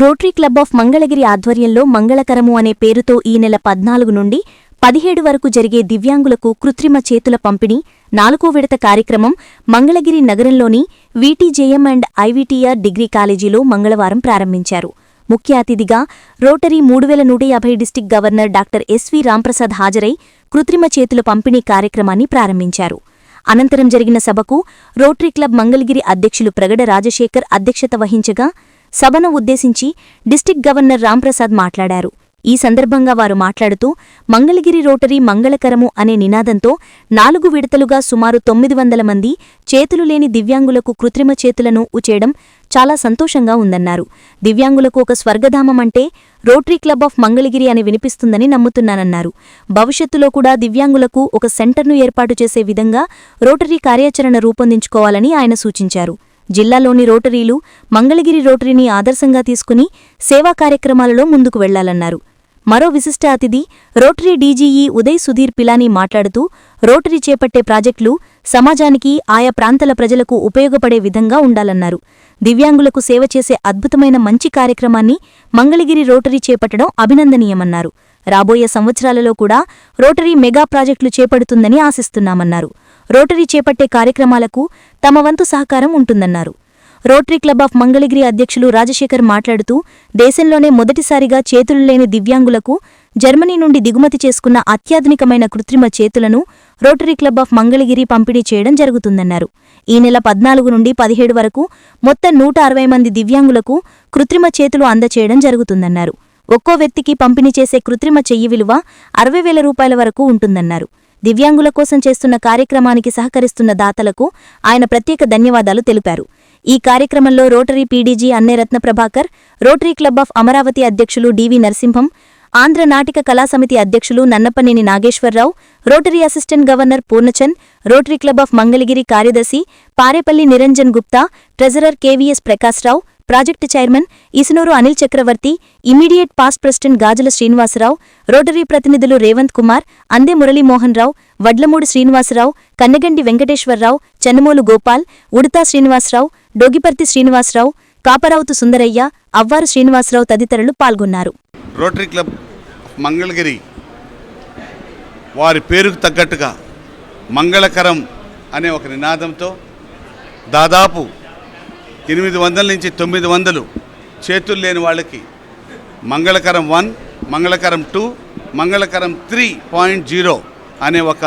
Rotary club of Mangalagiri ఆధ్వర్యంలో మంగళకరము అనే పేరుతో ఈ నెల పద్నాలుగు నుండి పదిహేడు వరకు జరిగే దివ్యాంగులకు కృత్రిమ చేతుల పంపిణీ నాలుగో విడత కార్యక్రమం మంగళగిరి నగరంలోని వీటీజేఎం అండ్ ఐవీటీఆర్ డిగ్రీ కాలేజీలో మంగళవారం ప్రారంభించారు. ముఖ్య అతిథిగా రోటరీ మూడు వేల నూట యాభై district governor doctor SV Ramprasad హాజరై కృత్రిమ చేతుల పంపిణీ కార్యక్రమాన్ని ప్రారంభించారు. అనంతరం జరిగిన సభకు రోటరీ క్లబ్ మంగళగిరి అధ్యక్షులు ప్రగడ రాజశేఖర్ అధ్యక్షత వహించగా సభను ఉద్దేశించి డిస్టిక్ గవర్నర్ రాంప్రసాద్ మాట్లాడారు. ఈ సందర్భంగా వారు మాట్లాడుతూ మంగళగిరి రోటరీ మంగళకరము అనే నినాదంతో నాలుగు విడతలుగా సుమారు తొమ్మిది వందల మంది చేతులు లేని దివ్యాంగులకు కృత్రిమ చేతులను ఉచేయడం చాలా సంతోషంగా ఉందన్నారు. దివ్యాంగులకు ఒక స్వర్గధామం అంటే రోటరీ క్లబ్ ఆఫ్ మంగళగిరి అని వినిపిస్తుందని నమ్ముతున్నానన్నారు. భవిష్యత్తులో కూడా దివ్యాంగులకు ఒక సెంటర్ను ఏర్పాటు చేసే విధంగా రోటరీ కార్యాచరణ రూపొందించుకోవాలని ఆయన సూచించారు. జిల్లాలోని రోటరీలు మంగళగిరి రోటరీని ఆదర్శంగా తీసుకుని సేవా కార్యక్రమాలలో ముందుకు వెళ్ళాలన్నారు. మరో విశిష్ట అతిథి రోటరీ డీజీఈ ఉదయ్ సుధీర్ పిలానీ మాట్లాడుతూ రోటరీ చేపట్టే ప్రాజెక్టులు సమాజానికి ఆయా ప్రాంతాల ప్రజలకు ఉపయోగపడే విధంగా ఉండాలన్నారు. దివ్యాంగులకు సేవ చేసే అద్భుతమైన మంచి కార్యక్రమాన్ని మంగళగిరి రోటరీ చేపట్టడం అభినందనీయమన్నారు. రాబోయే సంవత్సరాలలో కూడా రోటరీ మెగా ప్రాజెక్టులు చేపడుతుందని ఆశిస్తున్నామన్నారు. రోటరీ చేపట్టే కార్యక్రమాలకు తమ వంతు సహకారం ఉంటుందన్నారు. రోటరీ క్లబ్ ఆఫ్ మంగళగిరి అధ్యక్షులు రాజశేఖర్ మాట్లాడుతూ దేశంలోనే మొదటిసారిగా చేతులు లేని దివ్యాంగులకు జర్మనీ నుండి దిగుమతి చేసుకున్న అత్యాధునికమైన కృత్రిమ చేతులను రోటరీ క్లబ్ ఆఫ్ మంగళగిరి పంపిణీ చేయడం జరుగుతుందన్నారు. ఈ నెల పద్నాలుగు నుండి పదిహేడు వరకు మొత్తం నూట అరవై మంది దివ్యాంగులకు కృత్రిమ చేతులు అందచేయడం జరుగుతుందన్నారు. ఒక్కో వ్యక్తికి పంపిణీ చేసే కృత్రిమ చెయ్యి విలువ అరవై వేల రూపాయల వరకు ఉంటుందన్నారు. దివ్యాంగుల కోసం చేస్తున్న కార్యక్రమానికి సహకరిస్తున్న దాతలకు ఆయన ప్రత్యేక ధన్యవాదాలు తెలిపారు. ఈ కార్యక్రమంలో Rotary PDG Anneratna Prabhakar Rotary Club of Amaravati అధ్యక్షులు డివి నరసింహం ఆంధ్ర నాటిక కళాసమితి అధ్యక్షులు Nannapaneni Nageswararao Rotary assistant governor Purnachand Rotary Club of Mangalagiri కార్యదర్శి Parepalli Niranjan Gupta treasurer KVS Prakashrao project chairman Isunuru Anil Chakravarthy immediate past president Gajula Srinivasarao Rotary ప్రతినిధులు రేవంత్ కుమార్ అందే మురళీమోహన్ రావు వడ్లమూడి శ్రీనివాసరావు కన్నగండి వెంకటేశ్వరరావు చెన్నమూలు గోపాల్ ఉడతా శ్రీనివాసరావు డోగిపర్తి శ్రీనివాసరావు కాపరావుతు సుందరయ్య అవ్వారు శ్రీనివాసరావు తదితరులు పాల్గొన్నారు. Rotary club Mangalagiri వారి పేరుకు తగ్గట్టుగా మంగళకరం అనే ఒక నినాదంతో దాదాపు ఎనిమిది వందల నుంచి తొమ్మిది వందలు చేతులు లేని వాళ్ళకి Mangalakaram one Mangalakaram two Mangalakaram three point zero అనే ఒక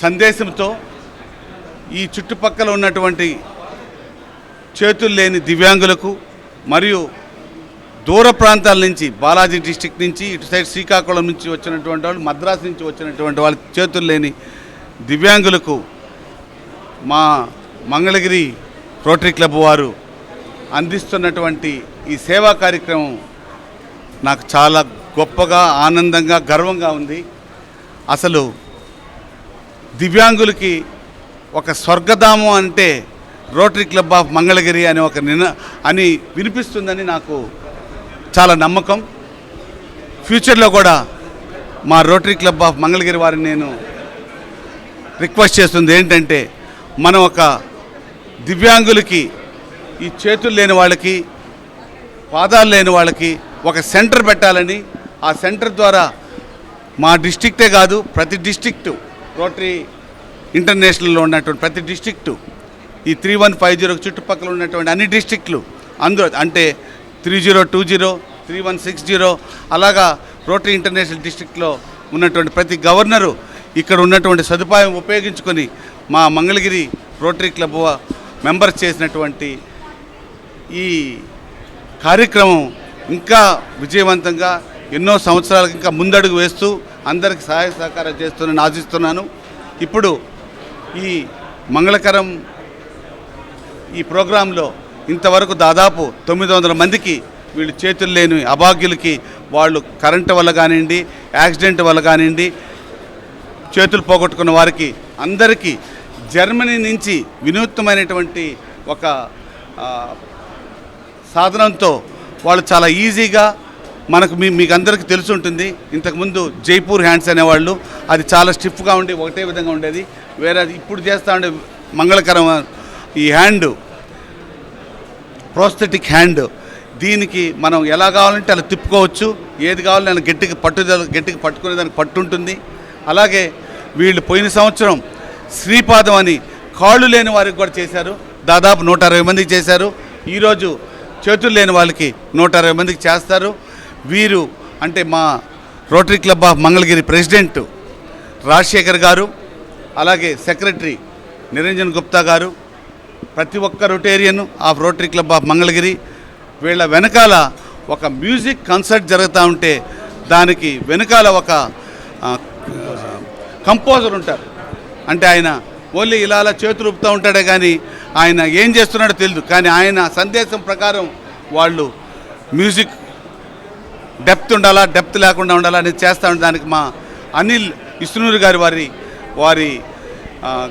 సందేశంతో ఈ చుట్టుపక్కల ఉన్నటువంటి చేతులు లేని దివ్యాంగులకు మరియు దూర ప్రాంతాల నుంచి బాలాజీ డిస్టిక్ నుంచి ఇటు సైడ్ శ్రీకాకుళం నుంచి వచ్చినటువంటి వాళ్ళు మద్రాసు నుంచి వచ్చినటువంటి వాళ్ళ చేతులు లేని దివ్యాంగులకు మా మంగళగిరి రోటరీ క్లబ్ వారు అందిస్తున్నటువంటి ఈ సేవా కార్యక్రమం నాకు చాలా గొప్పగా ఆనందంగా గర్వంగా ఉంది. అసలు దివ్యాంగులకి ఒక స్వర్గధామం అంటే రోటరీ క్లబ్ ఆఫ్ మంగళగిరి అనే ఒక నిన అని వినిపిస్తుందని నాకు చాలా నమ్మకం. ఫ్యూచర్లో కూడా మా రోటరీ క్లబ్ ఆఫ్ మంగళగిరి వారిని నేను రిక్వెస్ట్ చేస్తుంది ఏంటంటే మనం ఒక దివ్యాంగులకి ఈ చేతులు లేని వాళ్ళకి పాదాలు లేని వాళ్ళకి ఒక సెంటర్ పెట్టాలని ఆ సెంటర్ ద్వారా మా డిస్టిక్టే కాదు ప్రతి డిస్టిక్టు రోటరీ ఇంటర్నేషనల్లో ఉన్నటువంటి ప్రతి డిస్టిక్టు ఈ త్రీ వన్ ఫైవ్ జీరో చుట్టుపక్కల ఉన్నటువంటి అన్ని డిస్టిక్లు అందులో అంటే three zero two zero three one six zero అలాగా రోటరీ ఇంటర్నేషనల్ డిస్టిక్లో ఉన్నటువంటి ప్రతి గవర్నరు ఇక్కడ ఉన్నటువంటి సదుపాయం ఉపయోగించుకొని మా మంగళగిరి రోటరీ క్లబ్ మెంబర్స్ చేసినటువంటి ఈ కార్యక్రమం ఇంకా విజయవంతంగా ఎన్నో సంవత్సరాలకు ఇంకా ముందడుగు వేస్తూ అందరికి సహాయ సహకారం చేస్తున్నాను ఆశిస్తున్నాను. ఇప్పుడు ఈ మంగళకరం ఈ ప్రోగ్రాంలో ఇంతవరకు దాదాపు తొమ్మిది వందల మందికి వీళ్ళు చేతులు లేని అభాగ్యులకి వాళ్ళు కరెంటు వల్ల కానివ్వండి యాక్సిడెంట్ వల్ల కానివ్వండి చేతులు పోగొట్టుకున్న వారికి అందరికీ జర్మనీ నుంచి వినూత్నమైనటువంటి ఒక సాధనంతో వాళ్ళు చాలా ఈజీగా మనకు మీ మీకు అందరికీ తెలిసి ఉంటుంది ఇంతకుముందు జైపూర్ హ్యాండ్స్ అనేవాళ్ళు అది చాలా స్టిఫ్గా ఉండి ఒకటే విధంగా ఉండేది. వేరే ఇప్పుడు చేస్తూ ఉండే మంగళకరం ఈ హ్యాండ్ ప్రోస్థెటిక్ హ్యాండ్ దీనికి మనం ఎలా కావాలంటే అలా తిప్పుకోవచ్చు. ఏది కావాలంటే అలా పట్టుదల గట్టికి పట్టుకునే దానికి పట్టు ఉంటుంది అలాగే వీళ్ళు పోయిన సంవత్సరం శ్రీపాదం అని కాళ్ళు లేని వారికి కూడా చేశారు. దాదాపు నూట అరవై మందికి చేశారు. ఈరోజు చేతులు లేని వాళ్ళకి నూట అరవై మందికి చేస్తారు. వీరు అంటే మా Rotary Club of Mangalagiri president Rajasekhar garu అలాగే సెక్రటరీ నిరంజన్ గుప్తా గారు ప్రతి ఒక్క Rotarian of Rotary Club of Mangalagiri వీళ్ళ వెనకాల ఒక మ్యూజిక్ కన్సర్ట్ జరుగుతూ ఉంటే దానికి వెనకాల ఒక కంపోజర్ ఉంటారు. అంటే ఆయన ఓన్లీ ఇలా అలా చేతులు ఊపుతూ ఉంటాడే కానీ ఆయన ఏం చేస్తున్నాడో తెలియదు కానీ ఆయన సందేశం ప్రకారం వాళ్ళు మ్యూజిక్ డెప్త్ ఉండాలా డెప్త్ లేకుండా ఉండాలా అనేది చేస్తా దానికి మా అనిల్ ఇస్నూరు గారి వారి వారి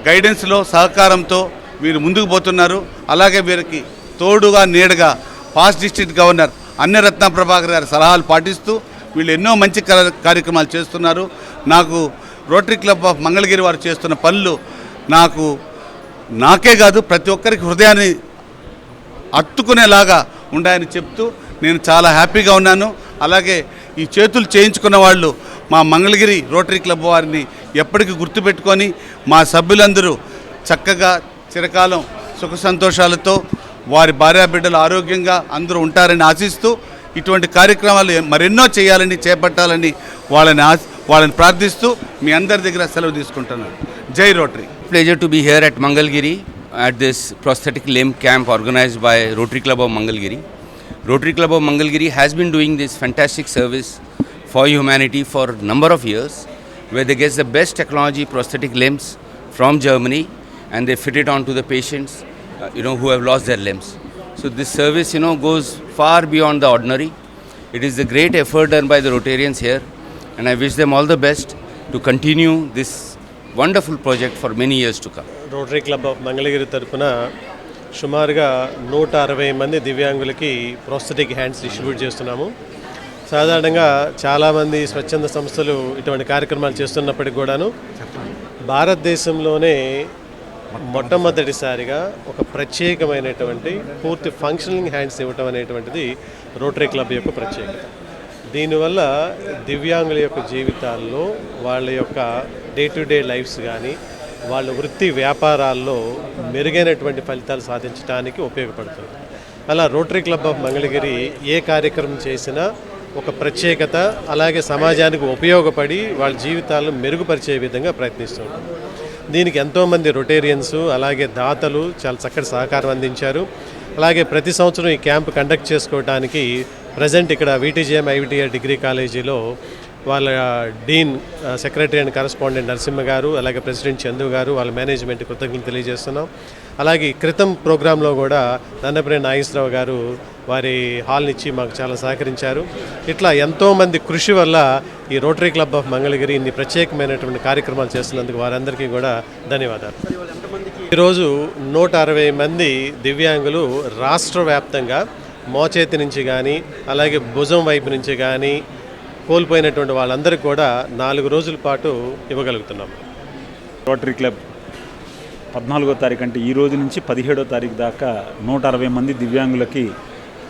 గైడెన్స్లో సహకారంతో వీరు ముందుకు పోతున్నారు. అలాగే వీరికి తోడుగా నీడగా past district governor Annaratna Prabhakar గారి సలహాలు పాటిస్తూ వీళ్ళు ఎన్నో మంచి కార్యక్రమాలు చేస్తున్నారు. నాకు రోటరీ క్లబ్ ఆఫ్ మంగళగిరి వారు చేస్తున్న పనులు నాకు నాకే కాదు ప్రతి ఒక్కరికి హృదయాన్ని అత్తుకునేలాగా ఉండాయని చెప్తూ నేను చాలా హ్యాపీగా ఉన్నాను. అలాగే ఈ చేతులు చేయించుకున్న వాళ్ళు మా మంగళగిరి రోటరీ క్లబ్ వారిని ఎప్పటికీ గుర్తుపెట్టుకొని మా సభ్యులందరూ చక్కగా చిరకాలం సుఖ సంతోషాలతో వారి భార్యాబిడ్డలు ఆరోగ్యంగా అందరూ ఉంటారని ఆశిస్తూ ఇటువంటి కార్యక్రమాలు మరెన్నో చేయాలని చేపట్టాలని వాళ్ళని ఆశ వాళ్ళని ప్రార్థిస్తూ మీ అందరి దగ్గర సెలవు తీసుకుంటున్నాను జై rotary pleasure to be here at Mangalgiri at this prosthetic limb camp organized by Rotary Club of Mangalgiri. Rotary Club of Mangalgiri has been doing this fantastic service for humanity for a number of years where they get the best technology prosthetic limbs from Germany and they fit it onto the patients uh, you know who have lost their limbs. So this service you know goes far beyond the ordinary. It is a great effort done by the Rotarians here and I wish them all the best to continue this wonderful project for many years to come. Rotary Club of Mangalagiri తరపున సుమారుగా నూట అరవై మంది దివ్యాంగులకి prosthetic hands distribute చేస్తున్నాము సాధారణంగా చాలామంది స్వచ్ఛంద సంస్థలు ఇటువంటి కార్యక్రమాలు చేస్తున్నప్పటికి కూడాను భారతదేశంలోనే మొట్టమొదటిసారిగా ఒక ప్రత్యేకమైనటువంటి పూర్తి ఫంక్షనింగ్ హ్యాండ్స్ ఇవ్వటం అనేటువంటిది రోటరీ క్లబ్ యొక్క ప్రత్యేకత దీనివల్ల దివ్యాంగుల యొక్క జీవితాల్లో వాళ్ళ యొక్క డే టు డే లైఫ్స్ కానీ వాళ్ళ వృత్తి వ్యాపారాల్లో మెరుగైనటువంటి ఫలితాలు సాధించడానికి ఉపయోగపడుతుంది. అలా రోటరీ క్లబ్ ఆఫ్ మంగళగిరి ఏ కార్యక్రమం చేసినా ఒక ప్రత్యేకత అలాగే సమాజానికి ఉపయోగపడి వాళ్ళ జీవితాలను మెరుగుపరిచే విధంగా ప్రయత్నిస్తుంది దీనికి ఎంతోమంది రొటేరియన్స్ అలాగే దాతలు చాలా చక్కటి సహకారం అందించారు. అలాగే ప్రతి సంవత్సరం ఈ క్యాంప్ కండక్ట్ చేసుకోవడానికి ప్రజెంట్ ఇక్కడ వీటీజీఎం ఐవిటిఆర్ డిగ్రీ కాలేజీలో వాళ్ళ dean secretary and correspondent Narasimha garu అలాగే ప్రెసిడెంట్ చందు గారు వాళ్ళ మేనేజ్మెంట్ కృతజ్ఞతలు తెలియజేస్తున్నాం. అలాగే క్రితం ప్రోగ్రాంలో కూడా దండపరేణి నాగేశ్వరరావు గారు వారి హాల్నిచ్చి మాకు చాలా సహకరించారు. ఇట్లా ఎంతోమంది కృషి వల్ల ఈ రోటరీ క్లబ్ ఆఫ్ మంగళగిరి ఇన్ని ప్రత్యేకమైనటువంటి కార్యక్రమాలు చేస్తున్నందుకు వారందరికీ కూడా ధన్యవాదాలు. ఈరోజు నూట అరవై మంది దివ్యాంగులు రాష్ట్ర వ్యాప్తంగా మోచేతి నుంచి కానీ అలాగే భుజం వైపు నుంచి కానీ కోల్పోయినటువంటి వాళ్ళందరికీ కూడా నాలుగు రోజుల పాటు ఇవ్వగలుగుతున్నాం. రోటరీ క్లబ్ పద్నాలుగో తారీఖు అంటే ఈ రోజు నుంచి పదిహేడో తారీఖు దాకా నూట అరవై మంది దివ్యాంగులకి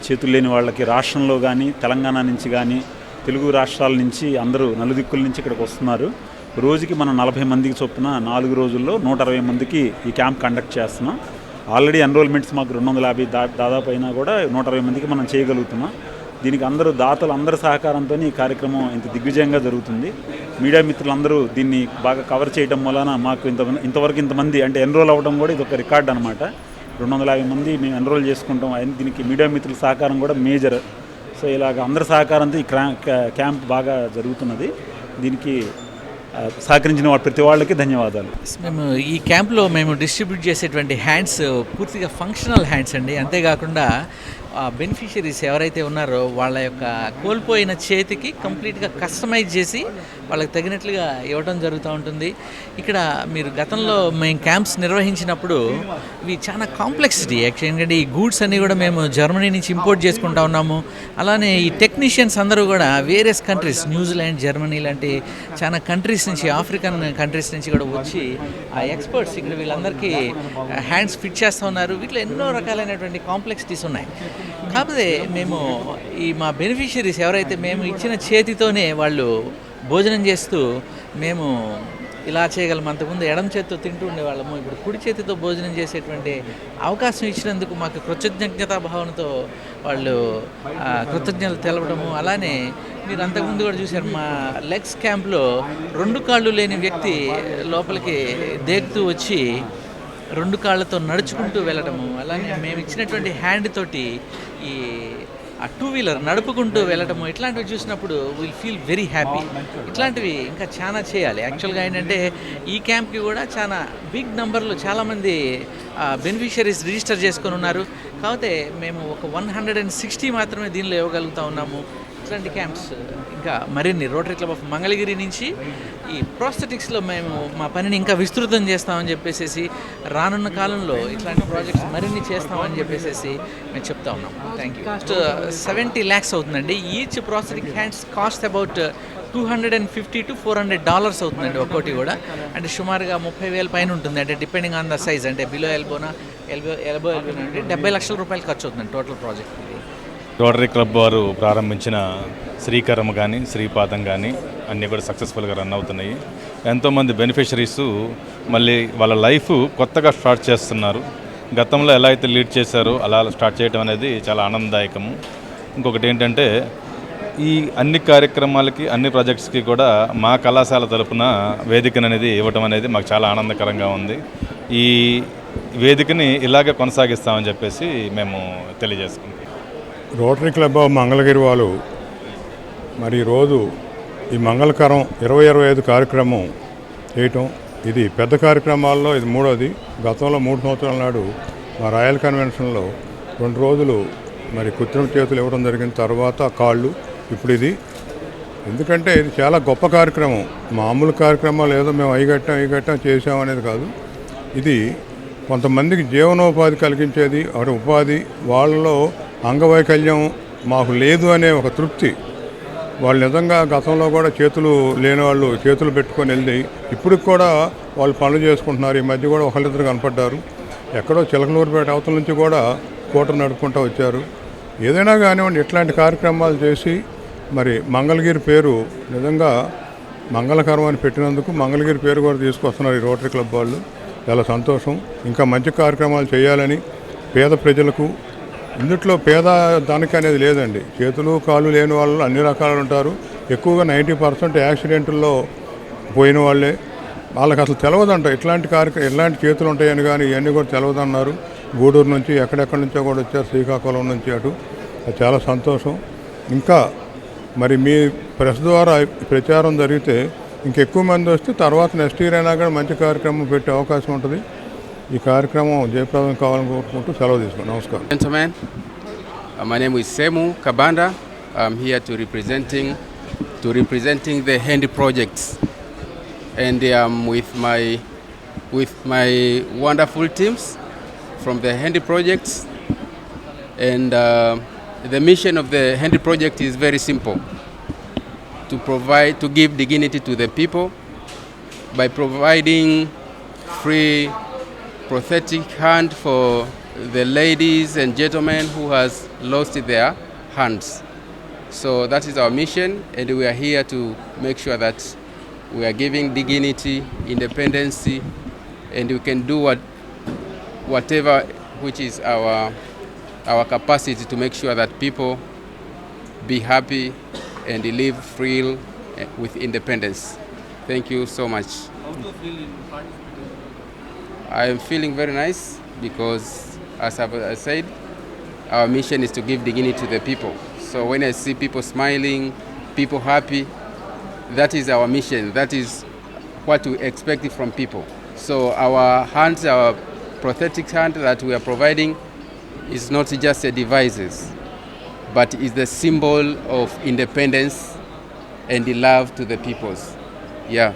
చేతులు లేని వాళ్ళకి రాష్ట్రంలో కానీ తెలంగాణ నుంచి కానీ తెలుగు రాష్ట్రాల నుంచి అందరూ నలుదిక్కుల నుంచి ఇక్కడికి వస్తున్నారు. రోజుకి మనం నలభై మందికి చొప్పున నాలుగు రోజుల్లో నూట అరవై మందికి ఈ క్యాంప్ కండక్ట్ చేస్తున్నాం. ఆల్రెడీ ఎన్రోల్మెంట్స్ మాకు రెండు వందల యాభై దా దాదాపు అయినా కూడా నూట అరవై మందికి మనం చేయగలుగుతున్నాం. దీనికి అందరూ దాతలు అందరి సహకారంతో ఈ కార్యక్రమం ఇంత దిగ్విజయంగా జరుగుతుంది. మీడియా మిత్రులందరూ దీన్ని బాగా కవర్ చేయడం వలన మాకు ఇంత ఇంతవరకు ఇంతమంది అంటే ఎన్రోల్ అవ్వడం కూడా ఇది ఒక రికార్డ్ అనమాట రెండు వందల యాభై మంది మేము ఎన్రోల్ చేసుకుంటాం. అయిన దీనికి మీడియా మిత్రుల సహకారం కూడా మేజర్. సో ఇలాగ అందరి సహకారంతో ఈ క్రా క్యాంప్ బాగా జరుగుతున్నది. దీనికి సహకరించిన వాళ్ళ ప్రతి వాళ్ళకి ధన్యవాదాలు. మేము ఈ క్యాంప్లో మేము డిస్ట్రిబ్యూట్ చేసేటువంటి హ్యాండ్స్ పూర్తిగా ఫంక్షనల్ హ్యాండ్స్ అండి. అంతేకాకుండా బెనిఫిషరీస్ ఎవరైతే ఉన్నారో వాళ్ళ యొక్క కోల్పోయిన చేతికి కంప్లీట్గా కస్టమైజ్ చేసి వాళ్ళకి తగినట్లుగా ఇవ్వడం జరుగుతూ ఉంటుంది. ఇక్కడ మీరు గతంలో మేము క్యాంప్స్ నిర్వహించినప్పుడు ఇవి చాలా కాంప్లెక్సిటీ యాక్చువల్ ఎందుకంటే ఈ గూడ్స్ అన్నీ కూడా మేము జర్మనీ నుంచి ఇంపోర్ట్ చేసుకుంటా ఉన్నాము. అలానే ఈ టెక్నీషియన్స్ అందరూ కూడా వేరియస్ కంట్రీస్ న్యూజిలాండ్ జర్మనీ లాంటి చాలా కంట్రీస్ నుంచి ఆఫ్రికన్ కంట్రీస్ నుంచి కూడా వచ్చి ఆ ఎక్స్పర్ట్స్ ఇక్కడ వీళ్ళందరికీ హ్యాండ్స్ ఫిట్ చేస్తూ ఉన్నారు. వీటిలో ఎన్నో రకాలైనటువంటి కాంప్లెక్సిటీస్ ఉన్నాయి. కాకపోతే మేము ఈ మా బెనిఫిషరీస్ ఎవరైతే మేము ఇచ్చిన చేతితోనే వాళ్ళు భోజనం చేస్తూ మేము ఇలా చేయగలం. అంతకుముందు ఎడం చేతితో తింటూ ఉండేవాళ్ళము. ఇప్పుడు కుడి చేతితో భోజనం చేసేటువంటి అవకాశం ఇచ్చినందుకు మాకు కృతజ్ఞతా భావనతో వాళ్ళు కృతజ్ఞతలు తెలపడము. అలానే మీరు అంతకుముందు కూడా చూశారు మా లెగ్స్ క్యాంప్లో రెండు కాళ్ళు లేని వ్యక్తి లోపలికి దేగుతూ వచ్చి రెండు కాళ్ళతో నడుచుకుంటూ వెళ్ళటము అలానే మేము ఇచ్చినటువంటి హ్యాండ్ తోటి ఈ ఆ టూ వీలర్ నడుపుకుంటూ వెళ్ళటము ఇట్లాంటివి చూసినప్పుడు విల్ ఫీల్ వెరీ హ్యాపీ ఇట్లాంటివి ఇంకా చాలా చేయాలి. యాక్చువల్గా ఏంటంటే ఈ క్యాంప్కి కూడా చాలా బిగ్ నెంబర్లో చాలామంది బెనిఫిషరీస్ రిజిస్టర్ చేసుకొని ఉన్నారు. కాకపోతే మేము ఒక వన్ హండ్రెడ్ అండ్ సిక్స్టీ మాత్రమే దీనిలో ఇవ్వగలుగుతా ఉన్నాము. ఇట్లాంటి క్యాంప్స్ uh, ఇంకా మరిన్ని రోటరీ క్లబ్ ఆఫ్ మంగళగిరి నుంచి ఈ ప్రాస్థెటిక్స్లో మేము మా పనిని ఇంకా విస్తృతం చేస్తామని చెప్పేసి రానున్న కాలంలో ఇట్లాంటి ప్రాజెక్ట్స్ మరిన్ని చేస్తామని చెప్పేసి మేము చెప్తా ఉన్నాం. Thank you cost seventy lakhs అవుతుందండి. Each prosthetic hands cost about two hundred and fifty to four hundred dollars అవుతుందండి ఒక్కోటి కూడా. అంటే సుమారుగా ముప్పై వేల పైన ఉంటుంది. అంటే డిపెండింగ్ ఆన్ ద సైజ్ అంటే బిలో ఎల్బోనా ఎల్బో ఎల్బో ఎల్బోనా అంటే డెబ్బై లక్షల రూపాయలు ఖర్చు అవుతుందండి టోటల్ ప్రాజెక్ట్ ఇది. రోటరీ క్లబ్ వారు ప్రారంభించిన శ్రీకరం కానీ శ్రీపాదం కానీ అన్నీ కూడా సక్సెస్ఫుల్గా రన్ అవుతున్నాయి. ఎంతోమంది బెనిఫిషరీస్ మళ్ళీ వాళ్ళ లైఫ్ కొత్తగా స్టార్ట్ చేస్తున్నారు. గతంలో ఎలా అయితే లీడ్ చేశారో అలా స్టార్ట్ చేయడం అనేది చాలా ఆనందదాయకము. ఇంకొకటి ఏంటంటే ఈ అన్ని కార్యక్రమాలకి అన్ని ప్రాజెక్ట్స్కి కూడా మా కళాశాల తరపున వేదికను అనేది ఇవ్వటం అనేది మాకు చాలా ఆనందకరంగా ఉంది. ఈ వేదికని ఇలాగే కొనసాగిస్తామని చెప్పేసి మేము తెలియజేసుకుంటాం రోటరీ క్లబ్ ఆఫ్ మంగళగిరి వాళ్ళు మరి రోజు ఈ మంగళకరం ఇరవై ఇరవై ఐదు కార్యక్రమం చేయటం. ఇది పెద్ద కార్యక్రమాల్లో ఇది మూడోది. గతంలో మూడు సంవత్సరాల నాడు మా రాయల్ కన్వెన్షన్లో రెండు రోజులు మరి కృత్రిమ చేతులు ఇవ్వడం జరిగిన తర్వాత కాళ్ళు. ఇప్పుడు ఇది ఎందుకంటే ఇది చాలా గొప్ప కార్యక్రమం. మామూలు కార్యక్రమాలు ఏదో మేము అయ్యగట్టాం అయ్యగట్టాం చేసాం అనేది కాదు. ఇది కొంతమందికి జీవనోపాధి కలిగించేది వాటి ఉపాధి వాళ్ళలో అంగవైకల్యం మాకు లేదు అనే ఒక తృప్తి. వాళ్ళు నిజంగా గతంలో కూడా చేతులు లేని వాళ్ళు చేతులు పెట్టుకొని వెళ్ళి ఇప్పటికి కూడా వాళ్ళు పనులు చేసుకుంటున్నారు. ఈ మధ్య కూడా ఒకళ్ళిద్దరు కనపడ్డారు. ఎక్కడో చిలకలూరుపేట అవతల నుంచి కూడా కోట నడుపుకుంటూ వచ్చారు. ఏదైనా కానివ్వండి ఇట్లాంటి కార్యక్రమాలు చేసి మరి మంగళగిరి పేరు నిజంగా మంగళకరం అని పెట్టినందుకు మంగళగిరి పేరు కూడా తీసుకొస్తున్నారు ఈ రోటరీ క్లబ్ వాళ్ళు. చాలా సంతోషం. ఇంకా మంచి కార్యక్రమాలు చేయాలని పేద ప్రజలకు ఇందుట్లో పేద దానికి అనేది లేదండి. చేతులు కాళ్ళు లేని వాళ్ళు అన్ని రకాలు ఉంటారు. ఎక్కువగా నైంటీ పర్సెంట్ యాక్సిడెంట్లో పోయిన వాళ్ళే. వాళ్ళకి అసలు తెలియదంట ఇట్లాంటి కార్యక్రమం ఇలాంటి చేతులు ఉంటాయని కానీ ఇవన్నీ కూడా తెలియదన్నారు గూడూరు నుంచి ఎక్కడెక్కడి నుంచో కూడా వచ్చారు. శ్రీకాకుళం నుంచి అటు. అది చాలా సంతోషం. ఇంకా మరి మీ ప్రెస్ ద్వారా ప్రచారం జరిగితే ఇంకెక్కువ మంది వస్తే తర్వాత నెక్స్ట్ ఇయర్ అయినా కూడా మంచి కార్యక్రమం పెట్టే అవకాశం ఉంటుంది. ఈ కార్యక్రమం జయప్రదం కావాలని కోరుకుంటూ సెలవు తీసుకున్నాను నమస్కారం Gentlemen, uh, my name is Semu Kabanda. I'm here to representing to representing the Handy projects, and um, with my with my wonderful teams from the Handy projects. And uh, the mission of the Handy project is very simple: to provide to give dignity to the people by providing free prosthetic hand for the ladies and gentlemen who has lost their hands. So that is our mission, and we are here to make sure that we are giving dignity, independence, and we can do what, whatever which is our our capacity to make sure that people be happy and live free with independence. Thank you so much. I am feeling very nice because, as uh, said, our mission is to give dignity to the people. So when I see people smiling, people happy, that is our mission. That is what we expect from people. So our hands, our prosthetic hand that we are providing, is not just a devices, but is the symbol of independence and the love to the peoples. Yeah.